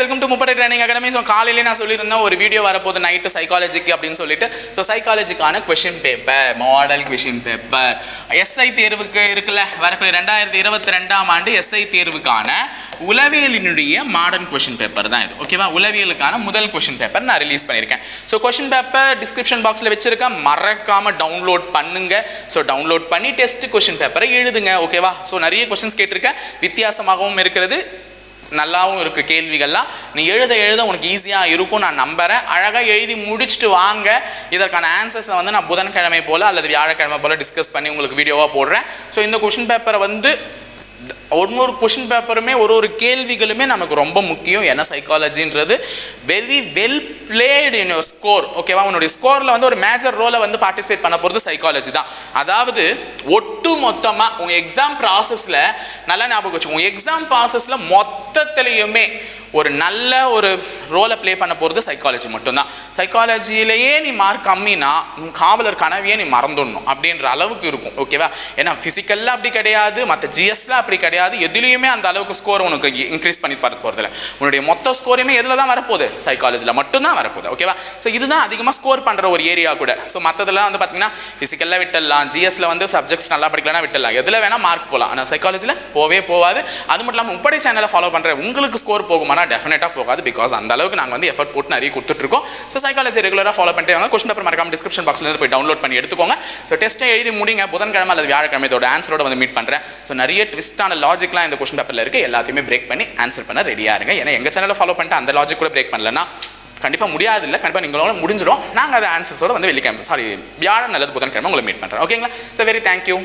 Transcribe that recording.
Welcome to முப்படை training academy so காலையிலே நான் சொல்லியிருந்தேன் ஒரு வீடியோ வரப்போகுது நைட்டு சைக்காலஜிக்கு அப்படின்னு சொல்லிட்டு. So சைக்காலஜிக்கான question paper model question paper SI தேர்வுக்கு இருக்குல்ல வரக்கூடிய ரெண்டாயிரத்தி இருபத்தி ரெண்டாம் ஆண்டு எஸ்ஐ தேர்வுக்கான உளவியலினுடைய மாடர்ன் கொஷின் பேப்பர் தான் இது. ஓகேவா உளவியலுக்கான முதல் கொஷின் பேப்பர் நான் ரிலீஸ் பண்ணியிருக்கேன். ஸோ கொஷின் பேப்பர் டிஸ்கிரிப்ஷன் பாக்ஸில் வச்சிருக்கேன். மறக்காம டவுன்லோட் பண்ணுங்க. ஸோ டவுன்லோட் பண்ணி டெஸ்ட் கொஷின் பேப்பரை எழுதுங்க. ஓகேவா ஸோ நிறைய கொஷின்ஸ் கேட்டிருக்கேன். வித்தியாசமாகவும் இருக்கிறது. நல்லாவும் இருக்குது கேள்விகள்லாம். நீ எழுத எழுத உனக்கு ஈஸியாக இருக்கும் நான் நம்புகிறேன் அழகாக எழுதி முடிச்சுட்டு வாங்க. இதற்கான ஆன்சர்ஸை வந்து நான் புதன்கிழமை போல் அல்லது வியாழக்கிழமை போல் டிஸ்கஸ் பண்ணி உங்களுக்கு வீடியோவாக போடுறேன். ஸோ இந்த கொஷின் பேப்பரை வந்து ஒன்று ஒரு கொஷின் பேப்பருமே ஒரு ஒரு கேள்விகளுமே நமக்கு ரொம்ப முக்கியம். ஏன்னா சைக்காலஜின்றது very well played in your score ஓகேவா உன்னுடைய ஸ்கோரில் வந்து ஒரு மேஜர் ரோலை வந்து பார்ட்டிசிபேட் பண்ண போகிறது சைக்காலஜி தான். அதாவது ஒட்டு மொத்தமாக உங்கள் எக்ஸாம் ப்ராசஸில் நல்லா ஞாபகம் வச்சு உங்கள் எக்ஸாம் ப்ராசஸில் மொத்தத்துலேயுமே ஒரு நல்ல ஒரு ரோலை ப்ளே பண்ண போகிறது சைக்காலஜி மட்டும்தான். சைக்காலஜியிலேயே நீ மார்க் கம்மினா உன் காவலர் கனவையே நீ மறந்துடணும் அப்படின்ற அளவுக்கு இருக்கும் ஓகேவா ஏன்னா ஃபிசிக்கலில் அப்படி கிடையாது மற்ற ஜிஎஸ்ல அப்படி கிடையாது எதுலேயுமே அந்த அளவுக்கு ஸ்கோர் உனக்கு இன்க்ரீஸ் பண்ணி பார்த்து போகிறதில்ல உன்னுடைய மொத்த ஸ்கோரையுமே எதில் தான் வரப்போகுது? சைக்காலஜியில் மட்டும்தான் வரப்போகுது ஓகேவா ஸோ இதுதான் அதிகமாக ஸ்கோர் பண்ணுற ஒரு ஏரியா கூட. ஸோ மற்றதெல்லாம் வந்து பார்த்தீங்கன்னா ஃபிசிக்கலில் விட்டுடலாம் ஜிஎஸ்ல வந்து சப்ஜெக்ட்ஸ் நல்லா படிக்கலனா விட்டுடலாம். எதில் வேணால் மார்க் போகலாம் ஆனால் சைக்காலஜியில் போவே போகாது அது மட்டும் இல்லாமல் முப்படை சேனலை ஃபாலோ பண்ணுற உங்களுக்கு ஸ்கோர் போகுமானா டெஃபினட்டாக போகாது பிகாஸ் அந்த அளவுக்கு நாங்கள் வந்து எஃபர்ட் போட்டு நிறைய கொடுத்துட்ருக்கோம். ஸோ சைக்காலஜி ரெகுலராக ஃபாலோ பண்ணிட்டு வாங்க. கொஸ்டின் பேப்பர் மறக்காம டிஸ்கிரிப்ஷன் பாக்ஸ்லேருந்து போய் டவுன்லோட் பண்ணி எடுத்துக்கோங்க. ஸோ டெஸ்ட்டை எழுதி முடிங்க. புதன்கிழமை அல்லது வியாழக்கிழமை இதோட ஆன்சரோட வந்து மீட் பண்ணுறேன் ஸோ நிறைய ட்விஸ்டான லாஜிக்லாம் இந்த கொஸ்டின் பேப்பரில் இருக்குது எல்லாத்தையுமே பிரேக் பண்ணி ஆன்சர் பண்ண ரெடியாக இருங்க. ஏன்னா எங்கள் சேனலை ஃபாலோ பண்ணிட்டு அந்த லாஜிக் கூட பிரேக் பண்ணலன்னா கண்டிப்பாக முடியாது இல்லை கண்டிப்பாக நீங்களோட முடிஞ்சிடும் நாங்கள் அதை ஆன்சர்ஸோட வந்து வெள்ளிக்கிழமை சாரி வியாழன் அல்லது புதன்கிழமை உங்களை மீட் பண்ணுறேன் ஓகேங்களா ஸோ வெரி தேங்க்யூ